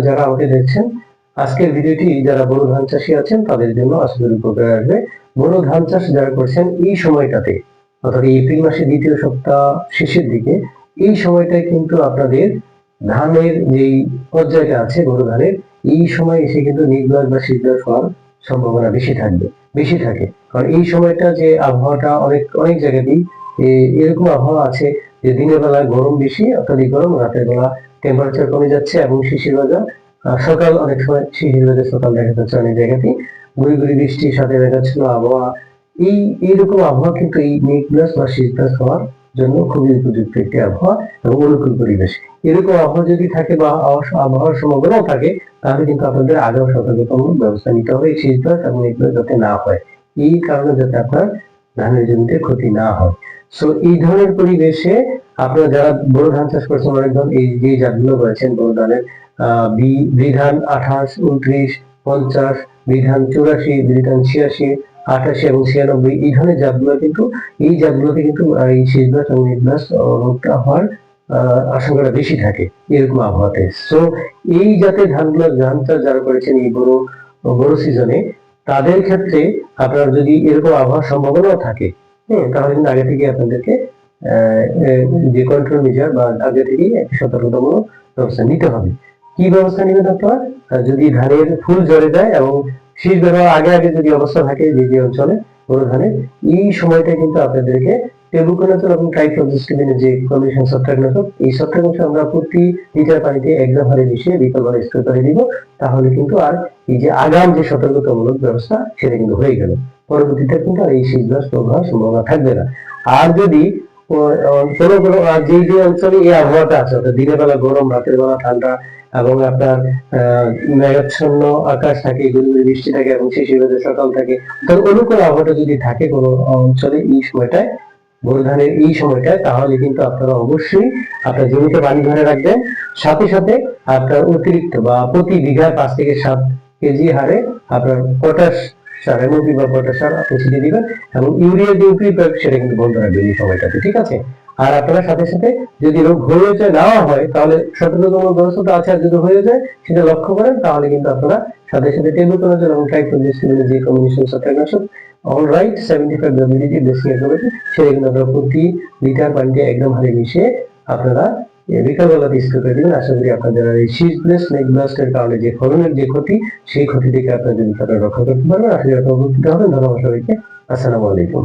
যারা দেখছেন, আজকের যারা ধান আছেন, তাদের জন্য আসবে। ধান চাষ যারা করছেন, এই সময়টাতে, অর্থাৎ এপ্রিল মাসের দ্বিতীয় সপ্তাহ শেষের দিকে, এই সময়টায় কিন্তু আপনাদের ধানের যেই পর্যায়টা আছে বড় ধানের, এই সময় এসে কিন্তু নির্বাচ বা শীতবাস হওয়ার সম্ভাবনা বেশি থাকবে, বেশি থাকে। কারণ এই সময়টা যে আবহাওয়াটা অনেক অনেক জায়গাতেই এরকম আবহাওয়া আছে যে দিনের বেলা গরম বেশি অত্যাধিক গরম রাতের বেলা টেম্পারেচার কমে যাচ্ছে এবং শিশির বাজা সকাল অনেক সময় শিশির বাজা সকাল দেখা যাচ্ছে অনেক জায়গাতেই। গুড়ি গুড়ি বৃষ্টির সাথে দেখা যাচ্ছিল আবহাওয়া। এই, এইরকম আবহাওয়া কিন্তু এই মেঘ প্লাস বা শীত প্লাস হওয়ার জন্য খুবই উপযুক্ত একটি আবহাওয়া এবং অনুকূল পরিবেশ। এরকম আবহাওয়া যদি থাকে বা আবহাওয়ার সম্ভাবনাও থাকে, তাহলে কিন্তু আপনাদের আগেও সতর্কতামূলক ব্যবস্থা নিতে হবে এই শীত প্লাস এবং প্লাস যাতে না হয়। এই কারণে যাতে আপনার ধানের জমিতে ক্ষতি না হয়। সো এই ধরনের পরিবেশে আপনারা যারা বড় ধান চাষ করছেন, অনেক ধান এই যে জাতগুলো করেছেন বড় ধানের বিধান আঠাশ, উনত্রিশ, পঞ্চাশ, বিধান চুরাশি, বিধান ছিয়াশি, আঠাশি এবং ছিয়ানব্বই, এই ধরনের জাতগুলো কিন্তু, এই জাতগুলোতে কিন্তু এই শীতবাস এবং নির্বাস রোগটা হওয়ার আশঙ্কাটা বেশি থাকে এরকম আবহাওয়াতে। সো এই জাতের ধানগুলো ধান চাষ যারা করেছেন এই বড় বড় সিজনে তাদের ক্ষেত্রে আপনার যদি এরকম আবহাওয়ার সম্ভাবনাও থাকে হ্যাঁ তাহলে কিন্তু আগে থেকে আপনাদেরকে যে কন্ট্রোল মেজার বা আগে থেকেই একটি সতর্কতামূলক ব্যবস্থা নিতে হবে। কি ব্যবস্থা নেবেন আপনার? যদি ধানের ফুল ঝরে যায় এবং শীষ বের আগে আগে যদি অবস্থা থাকে যে যে অঞ্চলে বড় ধানের, এই সময়টা কিন্তু আপনাদেরকে এবং যে এই আমরা প্রতি লিটার পানিতে এক গ্রাম মিশিয়ে স্প্রে করে দিব, তাহলে কিন্তু আর এই যে আগাম যে সতর্কতামূলক ব্যবস্থা, সেটা কিন্তু হয়ে গেল। পরবর্তীতে কিন্তু আর এই প্রবাহ হওয়ার সম্ভাবনা থাকবে না। আর যদি কোনো কোনো যে যে অঞ্চলে এই আবহাওয়াটা আছে, অর্থাৎ দিনের বেলা গরম রাতের বেলা ঠান্ডা, এবং আপনার মেঘাচ্ছন্ন আকাশ থাকে গুড়ি বৃষ্টি থাকে, এবং ভেদে সকাল থাকে তো অনুকূল আবহাওয়াটা যদি থাকে কোনো অঞ্চলে এই সময়টায় বোরো এই সময়টা তাহলে কিন্তু আপনারা অবশ্যই আপনার জমিতে পানি ধরে রাখবেন। সাথে সাথে আপনার অতিরিক্ত বা প্রতি বিঘায় পাঁচ থেকে সাত কেজি হারে আপনার পটাশ সার এমওপি বা পটাশ সার আপনি ছিটিয়ে দিবেন এবং ইউরিয়া যে সেটা কিন্তু বন্ধ রাখবেন এই সময়টাতে, ঠিক আছে? আর আপনারা সাথে সাথে যদি রোগ হয়ে যায় নেওয়া হয়, তাহলে সতর্কতামূলক ব্যবস্থা আছে আর যদি হয়ে যায়, সেটা লক্ষ্য করেন, তাহলে কিন্তু আপনারা সাথে সাথে টেবিল করার ট্রাইকোজিস্টিনের যে কম্বিনেশন ছত্রাকনাশক অল সেভেন্টি ফাইভ ডব্লিউডি বেশি আপনারা প্রতি লিটার পানিতে একদম হারে মিশিয়ে আপনারা বিকালবেলাতে স্প্রে করে দিবেন। আশা করি আপনাদের এই নেক ব্লাস্টের কারণে যে ফলনের যে ক্ষতি, সেই ক্ষতি থেকে আপনারা যদি তারা রক্ষা করতে পারবেন। আশা করি আপনারা উপকৃত হবেন। ধন্যবাদ সবাইকে। আসসালামু আলাইকুম।